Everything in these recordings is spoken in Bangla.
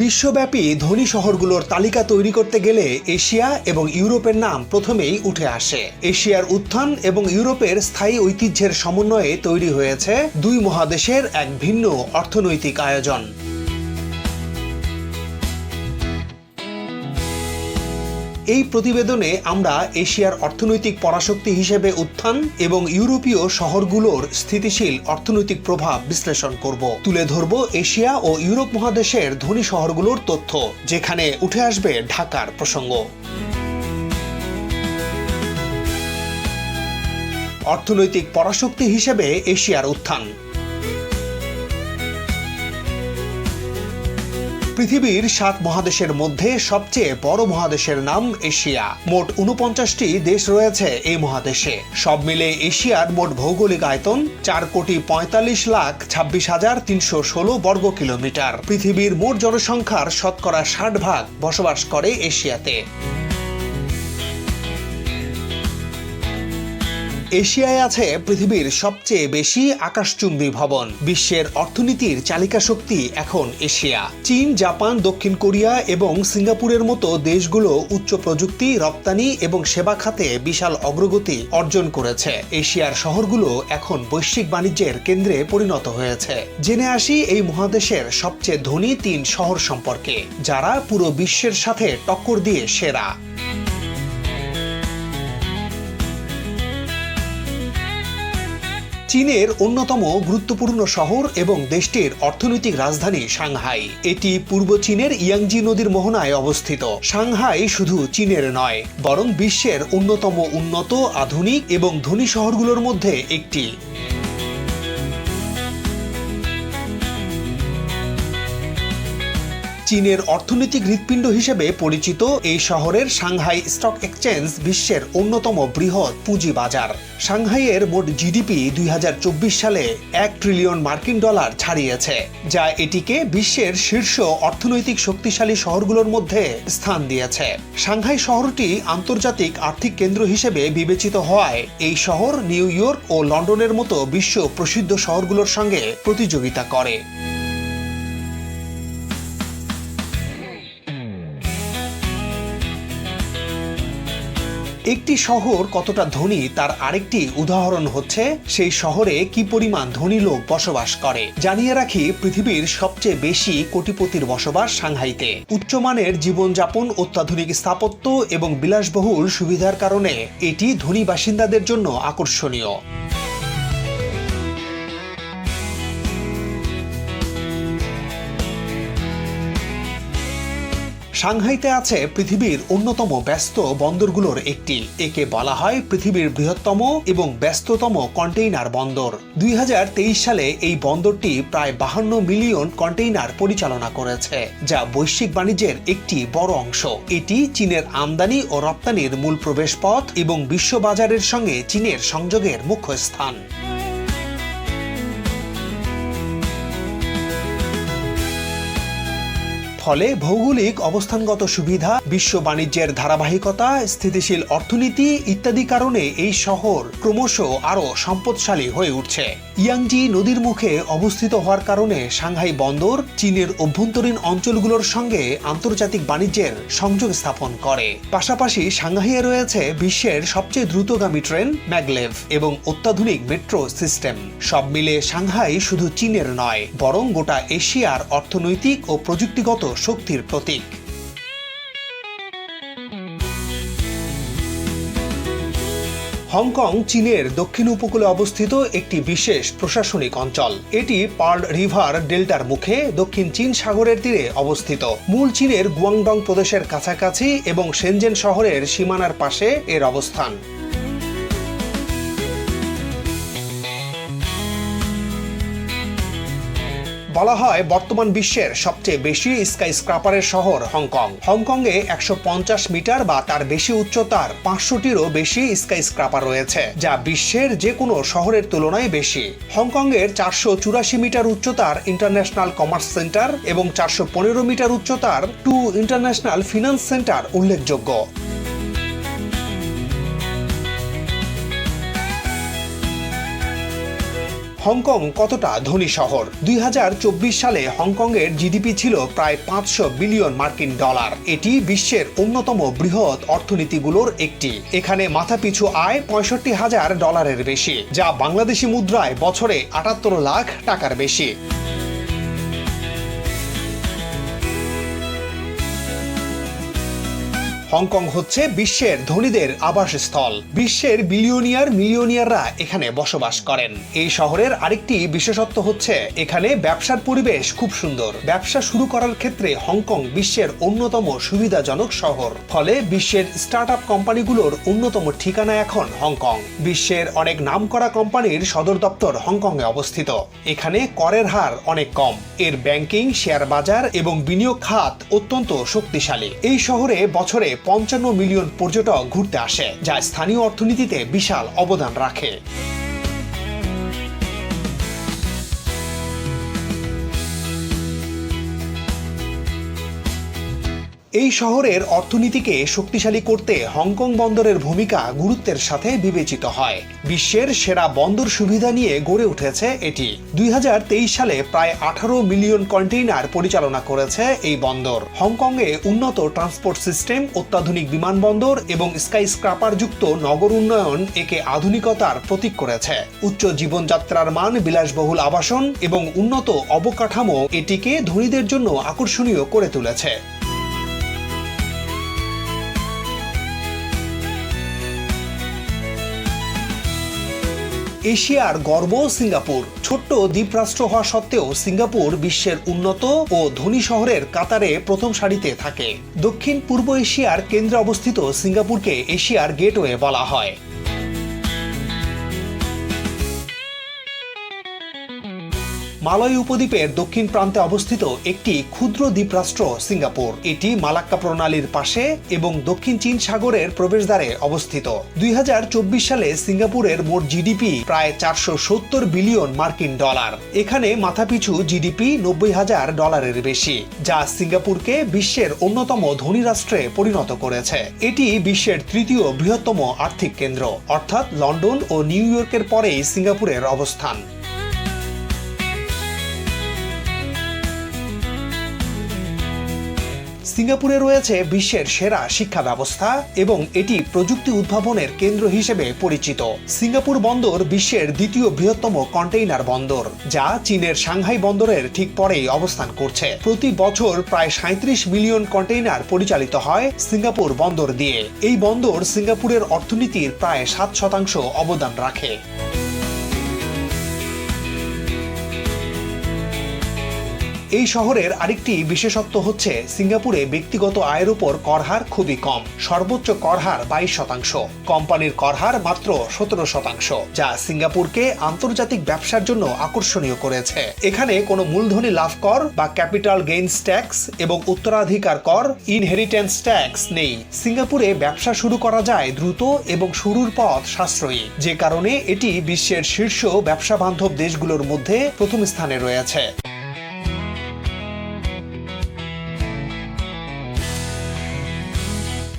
বিশ্বব্যাপী ধনী শহরগুলোর তালিকা তৈরি করতে গেলে এশিয়া এবং ইউরোপের নাম প্রথমেই উঠে আসে। এশিয়ার উত্থান এবং ইউরোপের স্থায়ী ঐতিহ্যের সমন্বয়ে তৈরি হয়েছে দুই মহাদেশের এক ভিন্ন অর্থনৈতিক আয়োজন। এই প্রতিবেদনে আমরা এশিয়ার অর্থনৈতিক পরাশক্তি হিসেবে উত্থান এবং ইউরোপীয় শহরগুলোর স্থিতিশীল অর্থনৈতিক প্রভাব বিশ্লেষণ করব। তুলে ধরব এশিয়া ও ইউরোপ মহাদেশের ধনী শহরগুলোর তথ্য, যেখানে উঠে আসবে ঢাকার প্রসঙ্গ। অর্থনৈতিক পরাশক্তি হিসেবে এশিয়ার উত্থান। পৃথিবীর সাত মহাদেশের মধ্যে সবচেয়ে বড় মহাদেশের নাম এশিয়া। মোট উনপঞ্চাশটি দেশ রয়েছে এই মহাদেশে। সব মিলে এশিয়ার মোট ভৌগোলিক আয়তন চার কোটি পঁয়তাল্লিশ লাখ ছাব্বিশ হাজার তিনশো ষোলো বর্গ কিলোমিটার। পৃথিবীর মোট জনসংখ্যার শতকরা ষাট ভাগ বসবাস করে এশিয়াতে। এশিয়ায় আছে পৃথিবীর সবচেয়ে বেশি আকাশচুম্বী ভবন। বিশ্বের অর্থনীতির চালিকা শক্তি এখন এশিয়া। চীন, জাপান, দক্ষিণ কোরিয়া এবং সিঙ্গাপুরের মতো দেশগুলো উচ্চ প্রযুক্তি, রপ্তানি এবং সেবা খাতে বিশাল অগ্রগতি অর্জন করেছে। এশিয়ার শহরগুলো এখন বৈশ্বিক বাণিজ্যের কেন্দ্রে পরিণত হয়েছে। জেনে আসি এই মহাদেশের সবচেয়ে ধনী তিন শহর সম্পর্কে, যারা পুরো বিশ্বের সাথে টক্কর দিয়ে সেরা। চীনের অন্যতম গুরুত্বপূর্ণ শহর এবং দেশটির অর্থনৈতিক রাজধানী সাংহাই। এটি পূর্ব চীনের ইয়াংজি নদীর মোহনায় অবস্থিত। সাংহাই শুধু চীনের নয়, বরং বিশ্বের অন্যতম উন্নত, আধুনিক এবং ধনী শহরগুলোর মধ্যে একটি। চীনের অর্থনৈতিক হৃৎপিণ্ড হিসেবে পরিচিত এই শহরের সাংহাই স্টক এক্সচেঞ্জ বিশ্বের অন্যতম বৃহৎ পুঁজি বাজার সাংহাইয়ের মোট জিডিপি দুই হাজার চব্বিশ সালে এক ট্রিলিয়ন মার্কিন ডলার ছাড়িয়েছে, যা এটিকে বিশ্বের শীর্ষ অর্থনৈতিক শক্তিশালী শহরগুলোর মধ্যে স্থান দিয়েছে। সাংহাই শহরটি আন্তর্জাতিক আর্থিক কেন্দ্র হিসেবে বিবেচিত হওয়ায় এই শহর নিউ ইয়র্ক ও লন্ডনের মতো বিশ্ব প্রসিদ্ধ শহরগুলোর সঙ্গে প্রতিযোগিতা করে। একটি শহর কতটা ধনী তার আরেকটি উদাহরণ হচ্ছে সেই শহরে কি পরিমাণ ধনী লোক বসবাস করে। জানিয়ে রাখি পৃথিবীর সবচেয়ে বেশি কোটিপতির বসবাস সাংহাইতে। উচ্চমানের জীবনযাপন, অত্যাধুনিক স্থাপত্য এবং বিলাসবহুল সুবিধার কারণে এটি ধনী বাসিন্দাদের জন্য আকর্ষণীয়। সাংহাইতে আছে পৃথিবীর অন্যতম ব্যস্ত বন্দরগুলোর একটি। একে বলা হয় পৃথিবীর বৃহত্তম এবং ব্যস্ততম কন্টেইনার বন্দর। দুই হাজার তেইশ সালে এই বন্দরটি প্রায় বাহান্ন মিলিয়ন কন্টেইনার পরিচালনা করেছে, যা বৈশ্বিক বাণিজ্যের একটি বড় অংশ। এটি চীনের আমদানি ও রপ্তানির মূল প্রবেশপথ এবং বিশ্ববাজারের সঙ্গে চীনের সংযোগের মুখ্য স্থান। ফলে ভৌগোলিক অবস্থানগত সুবিধা, বিশ্ব বাণিজ্যের ধারাবাহিকতা, স্থিতিশীল অর্থনীতি ইত্যাদি কারণে এই শহর ক্রমশ আরও সম্পদশালী হয়ে উঠছে। ইয়াংজি নদীর মুখে অবস্থিত হওয়ার কারণে সাংহাই বন্দর চীনের অভ্যন্তরীণ অঞ্চলগুলোর সঙ্গে আন্তর্জাতিক বাণিজ্যের সংযোগ স্থাপন করে। পাশাপাশি সাংহাইয়ে রয়েছে বিশ্বের সবচেয়ে দ্রুতগামী ট্রেন, ম্যাগলেভ এবং অত্যাধুনিক মেট্রো সিস্টেম। সব মিলে সাংহাই শুধু চীনের নয়, বরং গোটা এশিয়ার অর্থনৈতিক ও প্রযুক্তিগত শক্তির প্রতীক। হংকং, চীনের দক্ষিণ উপকূলে অবস্থিত একটি বিশেষ প্রশাসনিক অঞ্চল। এটি পার্ল রিভার ডেল্টার মুখে দক্ষিণ চীন সাগরের তীরে অবস্থিত। মূল চীনের গুয়াংডং প্রদেশের কাছাকাছি এবং সেনজেন শহরের সীমানার পাশে এর অবস্থান। বলা হয় বর্তমান বিশ্বের সবচেয়ে বেশি স্কাই স্ক্রাপারের শহর হংকং। হংকংয়ে একশো পঞ্চাশ মিটার বা তার বেশি উচ্চতার পাঁচশোটিরও বেশি স্কাই স্ক্রাপার রয়েছে, যা বিশ্বের যে কোনো শহরের তুলনায় বেশি। হংকংয়ের চারশো চুরাশি মিটার উচ্চতার ইন্টারন্যাশনাল কমার্স সেন্টার এবং চারশো পনেরো মিটার উচ্চতার টু ইন্টারন্যাশনাল ফিনান্স সেন্টার উল্লেখযোগ্য। হংকং কতটা ধনী শহর? দুই হাজার চব্বিশ সালে হংকংয়ের জিডিপি ছিল প্রায় পাঁচশো বিলিয়ন মার্কিন ডলার। এটি বিশ্বের অন্যতম বৃহৎ অর্থনীতিগুলোর একটি। এখানে মাথাপিছু আয় পঁয়ষট্টি হাজার ডলারের বেশি, যা বাংলাদেশি মুদ্রায় বছরে আটাত্তর লাখ টাকার বেশি। হংকং হচ্ছে বিশ্বের ধনীদের আবাসস্থল। বিশ্বের বিলিয়নিয়ার মিলিয়নিয়াররা এখানে বসবাস করেন। এই শহরের আরেকটি বিশেষত্ব হচ্ছে, এখানে ব্যবসার পরিবেশ খুব সুন্দর। ব্যবসা শুরু করার ক্ষেত্রে হংকং বিশ্বের অন্যতম সুবিধাজনক শহর। ফলে বিশ্বের স্টার্ট আপ কোম্পানিগুলোর অন্যতম ঠিকানা এখন হংকং। বিশ্বের অনেক নামকরা কোম্পানির সদর দপ্তর হংকংয়ে অবস্থিত। এখানে করের হার অনেক কম। এর ব্যাংকিং, শেয়ার বাজার এবং বিনিয়োগ খাত অত্যন্ত শক্তিশালী। এই শহরে বছরে পঞ্চান্ন মিলিয়ন পর্যটক ঘুরতে আসে যা স্থানীয় অর্থনীতিতে বিশাল অবদান রাখে। এই শহরের অর্থনীতিকে শক্তিশালী করতে হংকং বন্দরের ভূমিকা গুরুত্বের সাথে বিবেচিত হয়। বিশ্বের সেরা বন্দর সুবিধা নিয়ে গড়ে উঠেছে এটি। দুই হাজার তেইশ সালে প্রায় আঠারো মিলিয়ন কন্টেইনার পরিচালনা করেছে এই বন্দর। হংকংয়ে উন্নত ট্রান্সপোর্ট সিস্টেম, অত্যাধুনিক বিমানবন্দর এবং স্কাই স্ক্রাপার যুক্ত নগর উন্নয়ন একে আধুনিকতার প্রতীক করেছে। উচ্চ জীবনযাত্রার মান বিলাসবহুল আবাসন এবং উন্নত অবকাঠামো এটিকে ধনীদের জন্য আকর্ষণীয় করে তুলেছে। এশিয়ার গর্ব সিঙ্গাপুর। ছোট্ট দ্বীপরাষ্ট্র হওয়া সত্ত্বেও সিঙ্গাপুর বিশ্বের উন্নত ও ধনী শহরের কাতারে প্রথম সারিতে থাকে। দক্ষিণ পূর্ব এশিয়ার কেন্দ্রে অবস্থিত সিঙ্গাপুরকে এশিয়ার গেটওয়ে বলা হয়। মালয় উপদ্বীপের দক্ষিণ প্রান্তে অবস্থিত একটি ক্ষুদ্র দ্বীপরাষ্ট্র সিঙ্গাপুর। এটি মালাক্কা প্রণালীর পাশে এবং দক্ষিণ চীন সাগরের প্রবেশদ্বারে অবস্থিত। দুই হাজার চব্বিশ সালে সিঙ্গাপুরের মোট জিডিপি প্রায় চারশো সত্তর বিলিয়ন মার্কিন ডলার। এখানে মাথাপিছু জিডিপি নব্বই হাজার ডলারের বেশি, যা সিঙ্গাপুরকে বিশ্বের অন্যতম ধনী রাষ্ট্রে পরিণত করেছে। এটি বিশ্বের তৃতীয় বৃহত্তম আর্থিক কেন্দ্র, অর্থাৎ লন্ডন ও নিউ ইয়র্কের পরেই সিঙ্গাপুরের অবস্থান। সিঙ্গাপুরে রয়েছে বিশ্বের সেরা শিক্ষা ব্যবস্থা এবং এটি প্রযুক্তি উদ্ভাবনের কেন্দ্র হিসেবে পরিচিত। সিঙ্গাপুর বন্দর বিশ্বের দ্বিতীয় বৃহত্তম কন্টেইনার বন্দর, যা চীনের সাংহাই বন্দরের ঠিক পরেই অবস্থান করছে। প্রতি বছর প্রায় সাঁত্রিশ মিলিয়ন কন্টেইনার পরিচালিত হয় সিঙ্গাপুর বন্দর দিয়ে। এই বন্দর সিঙ্গাপুরের অর্থনীতির প্রায় সাত শতাংশ অবদান রাখে। এই শহরের আরেকটি বিশেষত্ব হচ্ছে সিঙ্গাপুরে ব্যক্তিগত আয়ের উপর করহার খুবই কম। সর্বোচ্চ করহার বাইশ শতাংশ। কোম্পানির করহার মাত্র সতেরো শতাংশ, যা সিঙ্গাপুরকে আন্তর্জাতিক ব্যবসার জন্য আকর্ষণীয় করেছে। এখানে কোনো মূলধনী লাভ কর বা ক্যাপিটাল গেইনস ট্যাক্স এবং উত্তরাধিকার কর, ইনহেরিটেন্স ট্যাক্স নেই। সিঙ্গাপুরে ব্যবসা শুরু করা যায় দ্রুত এবং শুরুর পথ সাশ্রয়ী। যে কারণে এটি বিশ্বের শীর্ষ ব্যবসা বান্ধব দেশগুলোর মধ্যে প্রথম স্থানে রয়েছে।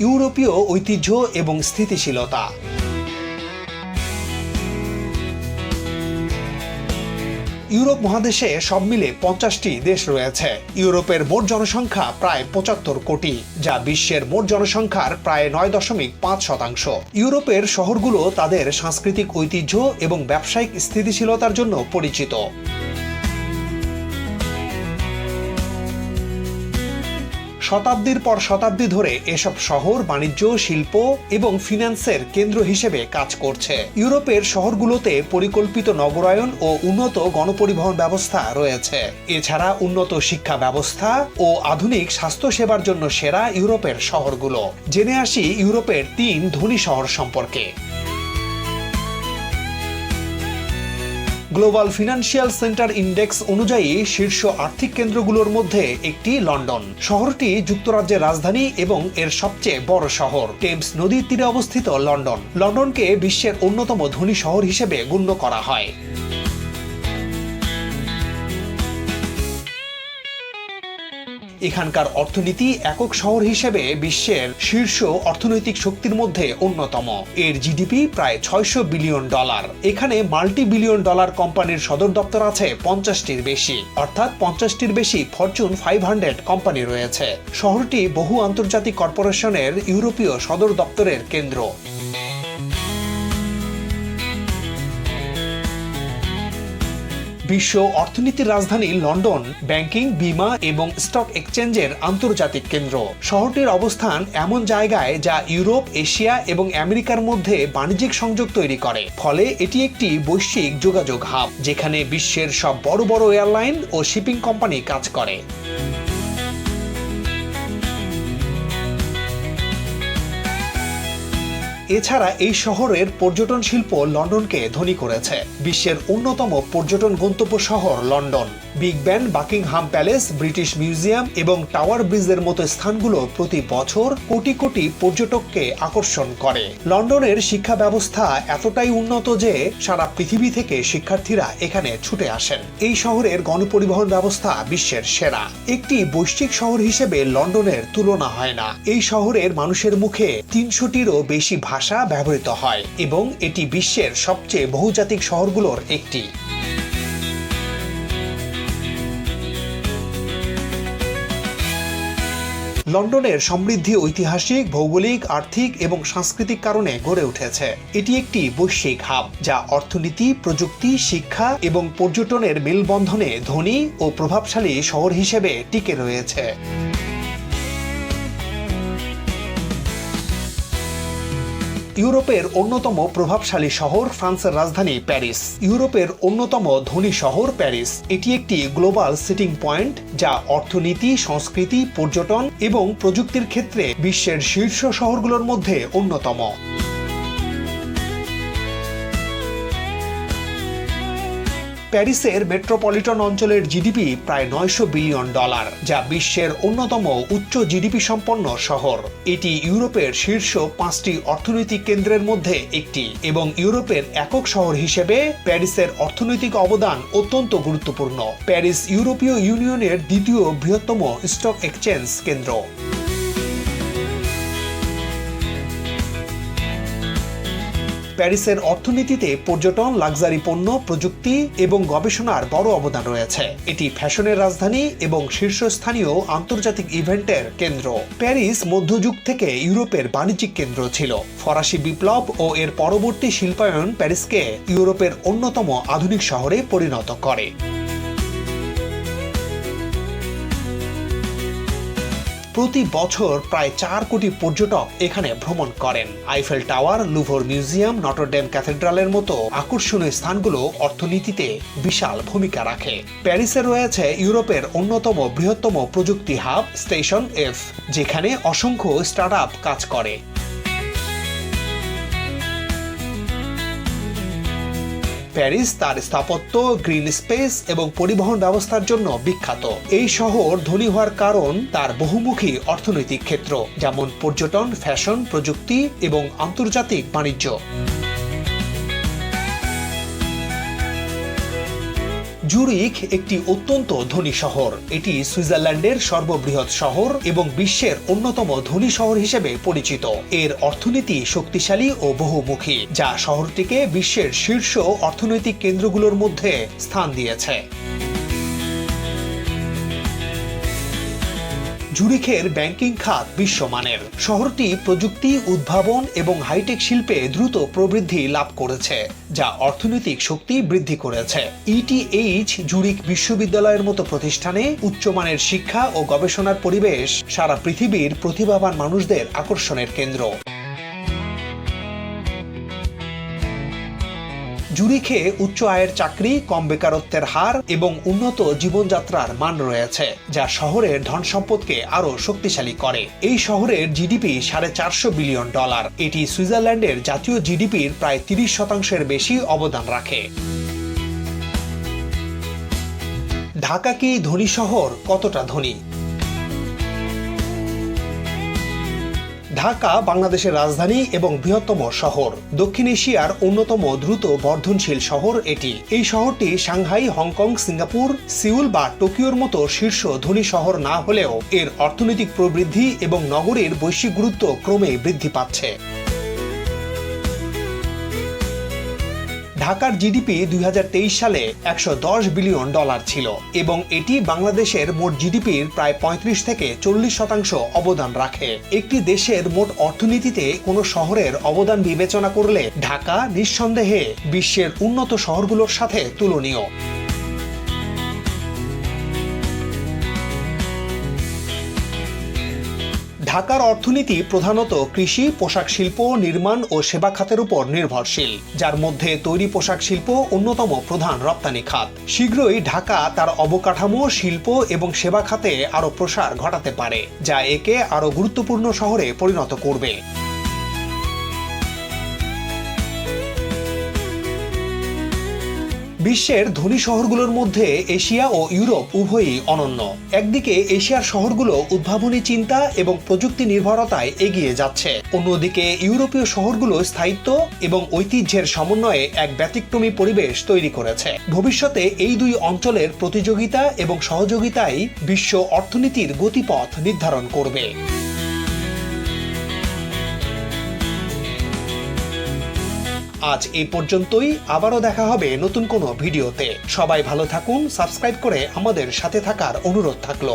ইউরোপীয় ঐতিহ্য এবং স্থিতিশীলতা। ইউরোপ মহাদেশে সব মিলে পঞ্চাশটি দেশ রয়েছে। ইউরোপের মোট জনসংখ্যা প্রায় পঁচাত্তর কোটি, যা বিশ্বের মোট জনসংখ্যার প্রায় নয় দশমিক পাঁচ শতাংশ। ইউরোপের শহরগুলো তাদের সাংস্কৃতিক ঐতিহ্য এবং ব্যবসায়িক স্থিতিশীলতার জন্য পরিচিত। শতাব্দীর পর শতাব্দী ধরে এসব শহর বাণিজ্য, শিল্প এবং ফিন্যান্সের কেন্দ্র হিসেবে কাজ করছে। ইউরোপের শহরগুলোতে পরিকল্পিত নগরায়ন ও উন্নত গণপরিবহন ব্যবস্থা রয়েছে। এছাড়া উন্নত শিক্ষা ব্যবস্থা ও আধুনিক স্বাস্থ্যসেবার জন্য সেরা ইউরোপের শহরগুলো। জেনে আসি ইউরোপের তিন ধনী শহর সম্পর্কে। গ্লোবাল ফিনান্সিয়াল সেন্টার ইন্ডেক্স অনুযায়ী শীর্ষ আর্থিক কেন্দ্রগুলোর মধ্যে একটি লন্ডন। শহরটি যুক্তরাজ্যের রাজধানী এবং এর সবচেয়ে বড় শহর টেমস নদীর তীরে অবস্থিত লন্ডন। লন্ডনকে বিশ্বের অন্যতম ধনী শহর হিসেবে গণ্য করা হয়। এখানকার অর্থনীতি একক শহর হিসেবে বিশ্বের শীর্ষ অর্থনৈতিক শক্তির মধ্যে অন্যতম। এর জিডিপি প্রায় ছয়শো বিলিয়ন ডলার। এখানে মাল্টি বিলিয়ন ডলার কোম্পানির সদর দপ্তর আছে পঞ্চাশটির বেশি। অর্থাৎ পঞ্চাশটির বেশি ফরচুন ফাইভ হান্ড্রেড কোম্পানি রয়েছে। শহরটি বহু আন্তর্জাতিক কর্পোরেশনের ইউরোপীয় সদর দপ্তরের কেন্দ্র। বিশ্ব অর্থনীতির রাজধানী লন্ডন, ব্যাংকিং, বিমা এবং স্টক এক্সচেঞ্জের আন্তর্জাতিক কেন্দ্র। শহরটির অবস্থান এমন জায়গায় যা ইউরোপ, এশিয়া এবং আমেরিকার মধ্যে বাণিজ্যিক সংযোগ তৈরি করে। ফলে এটি একটি বৈশ্বিক যোগাযোগ হাব, যেখানে বিশ্বের সব বড় বড় এয়ারলাইন ও শিপিং কোম্পানি কাজ করে। এছাড়া এই শহরের পর্যটন শিল্প লন্ডনকে ধনী করেছে। বিশ্বের অন্যতম পর্যটন গন্তব্য শহর London. Big Ben Buckingham Palace, British Museum এবং টাওয়ার ব্রিজের মতো স্থানগুলো প্রতি বছর কোটি কোটি পর্যটককে আকর্ষণ করে। লন্ডনের শিক্ষা ব্যবস্থা এতটাই উন্নত যে সারা পৃথিবী থেকে শিক্ষার্থীরা এখানে ছুটে আসেন। এই শহরের গণপরিবহন ব্যবস্থা বিশ্বের সেরা। একটি বৈশ্বিক শহর হিসেবে লন্ডনের তুলনা হয় না। এই শহরের মানুষের মুখে তিনশোটিরও বেশি ভাষা ব্যবহৃত হয় এবং এটি বিশ্বের সবচেয়ে বহুজাতিক শহরগুলোর একটি। লন্ডনের সমৃদ্ধি ঐতিহাসিক, ভৌগোলিক, আর্থিক এবং সাংস্কৃতিক কারণে গড়ে উঠেছে। এটি একটি বৈশ্বিক হাব, যা অর্থনীতি, প্রযুক্তি, শিক্ষা এবং পর্যটনের মেলবন্ধনে ধনী ও প্রভাবশালী শহর হিসেবে টিকে রয়েছে। ইউরোপের অন্যতম প্রভাবশালী শহর ফ্রান্সের রাজধানী প্যারিস। ইউরোপের অন্যতম ধনী শহর প্যারিস। এটি একটি গ্লোবাল সিটিং পয়েন্ট যা অর্থনীতি, সংস্কৃতি, পর্যটন এবং প্রযুক্তির ক্ষেত্রে বিশ্বের শীর্ষ শহরগুলোর মধ্যে অন্যতম। প্যারিসের মেট্রোপলিটন অঞ্চলের জিডিপি প্রায় নয়শো বিলিয়ন ডলার, যা বিশ্বের অন্যতম উচ্চ জিডিপি সম্পন্ন শহর। এটি ইউরোপের শীর্ষ পাঁচটি অর্থনৈতিক কেন্দ্রের মধ্যে একটি এবং ইউরোপের একক শহর হিসেবে প্যারিসের অর্থনৈতিক অবদান অত্যন্ত গুরুত্বপূর্ণ। প্যারিস ইউরোপীয় ইউনিয়নের দ্বিতীয় বৃহত্তম স্টক এক্সচেঞ্জ কেন্দ্র। প্যারিসের অর্থনীতিতে পর্যটন, লাক্সারি পণ্য, প্রযুক্তি এবং গবেষণার বড় অবদান রয়েছে। এটি ফ্যাশনের রাজধানী এবং শীর্ষস্থানীয় আন্তর্জাতিক ইভেন্টের কেন্দ্র। প্যারিস মধ্যযুগ থেকে ইউরোপের বাণিজ্যিক কেন্দ্র ছিল। ফরাসি বিপ্লব ও এর পরবর্তী শিল্পায়ন প্যারিসকে ইউরোপের অন্যতম আধুনিক শহরে পরিণত করে। প্রতি বছর প্রায় চার কোটি পর্যটক এখানে ভ্রমণ করেন। Eiffel Tower Louvre Museum Notre Dame ক্যাথেড্রালের মতো আকর্ষণীয় স্থানগুলো অর্থনীতিতে বিশাল ভূমিকা রাখে। প্যারিসে রয়েছে ইউরোপের অন্যতম বৃহত্তম প্রযুক্তি হাব, স্টেশন এফ যেখানে অসংখ্য স্টার্ট কাজ করে। প্যারিস তার স্থাপত্য, গ্রিন স্পেস এবং পরিবহন ব্যবস্থার জন্য বিখ্যাত। এই শহর ধনী হওয়ার কারণ তার বহুমুখী অর্থনৈতিক ক্ষেত্র, যেমন পর্যটন, ফ্যাশন, প্রযুক্তি এবং আন্তর্জাতিক বাণিজ্য। জুরিখ একটি অত্যন্ত ধনী শহর। এটি সুইজারল্যান্ডের সর্ববৃহৎ শহর এবং বিশ্বের অন্যতম ধনী শহর হিসেবে পরিচিত। এর অর্থনীতি শক্তিশালী ও বহুমুখী, যা শহরটিকে বিশ্বের শীর্ষ অর্থনৈতিক কেন্দ্রগুলোর মধ্যে স্থান দিয়েছে। জুরিখের ব্যাংকিং খাত বিশ্বমানের। শহরটি প্রযুক্তি, উদ্ভাবন এবং হাইটেক শিল্পে দ্রুত প্রবৃদ্ধি লাভ করেছে, যা অর্থনৈতিক শক্তি বৃদ্ধি করেছে। ইটিএইচ জুরিক বিশ্ববিদ্যালয়ের মতো প্রতিষ্ঠানে উচ্চমানের শিক্ষা ও গবেষণার পরিবেশ সারা পৃথিবীর প্রতিভাবান মানুষদের আকর্ষণের কেন্দ্র। জুরিখে উচ্চ আয়ের চাকরি, কম বেকারত্বের হার এবং উন্নত জীবনযাত্রার মান রয়েছে, যা শহরের ধন সম্পদকে আরও শক্তিশালী করে। এই শহরের জিডিপি সাড়ে চারশো বিলিয়ন ডলার। এটি সুইজারল্যান্ডের জাতীয় জিডিপির প্রায় তিরিশ শতাংশের বেশি অবদান রাখে। ঢাকা কি ধনী শহর? কতটা ধনী? ঢাকা বাংলাদেশের রাজধানী এবং বৃহত্তম শহর। দক্ষিণ এশিয়ার অন্যতম দ্রুত বর্ধনশীল শহর এটি। এই শহরটি সাংহাই, হংকং, সিঙ্গাপুর, সিউল বা টোকিওর মতো শীর্ষ ধনী শহর না হলেও এর অর্থনৈতিক প্রবৃদ্ধি এবং নগরীর বৈশ্বিক গুরুত্ব ক্রমে বৃদ্ধি পাচ্ছে। ঢাকার জিডিপি দুই হাজার তেইশ সালে একশো দশ বিলিয়ন ডলার ছিল এবং এটি বাংলাদেশের মোট জিডিপির প্রায় ৩৫ থেকে চল্লিশ শতাংশ অবদান রাখে। একটি দেশের মোট অর্থনীতিতে কোনো শহরের অবদান বিবেচনা করলে ঢাকা নিঃসন্দেহে বিশ্বের উন্নত শহরগুলোর সাথে তুলনীয়। ঢাকার অর্থনীতি প্রধানত কৃষি, পোশাক শিল্প, নির্মাণ ও সেবা খাতের উপর নির্ভরশীল, যার মধ্যে তৈরি পোশাক শিল্প অন্যতম প্রধান রপ্তানি খাত। শীঘ্রই ঢাকা তার অবকাঠামো, শিল্প এবং সেবা খাতে আরও প্রসার ঘটাতে পারে, যা একে আরও গুরুত্বপূর্ণ শহরে পরিণত করবে। বিশ্বের ধনী শহরগুলোর মধ্যে এশিয়া ও ইউরোপ উভয়ই অনন্য। একদিকে এশিয়ার শহরগুলো উদ্ভাবনী চিন্তা এবং প্রযুক্তি নির্ভরতায় এগিয়ে যাচ্ছে। অন্যদিকে ইউরোপীয় শহরগুলো স্থায়িত্ব এবং ঐতিহ্যের সমন্বয়ে এক ব্যতিক্রমী পরিবেশ তৈরি করেছে। ভবিষ্যতে এই দুই অঞ্চলের প্রতিযোগিতা এবং সহযোগিতাই বিশ্ব অর্থনীতির গতিপথ নির্ধারণ করবে। আজ এই পর্যন্তই, আবারও দেখা হবে নতুন কোনো ভিডিওতে। সবাই ভালো থাকুন, সাবস্ক্রাইব করে আমাদের সাথে থাকার অনুরোধ থাকল।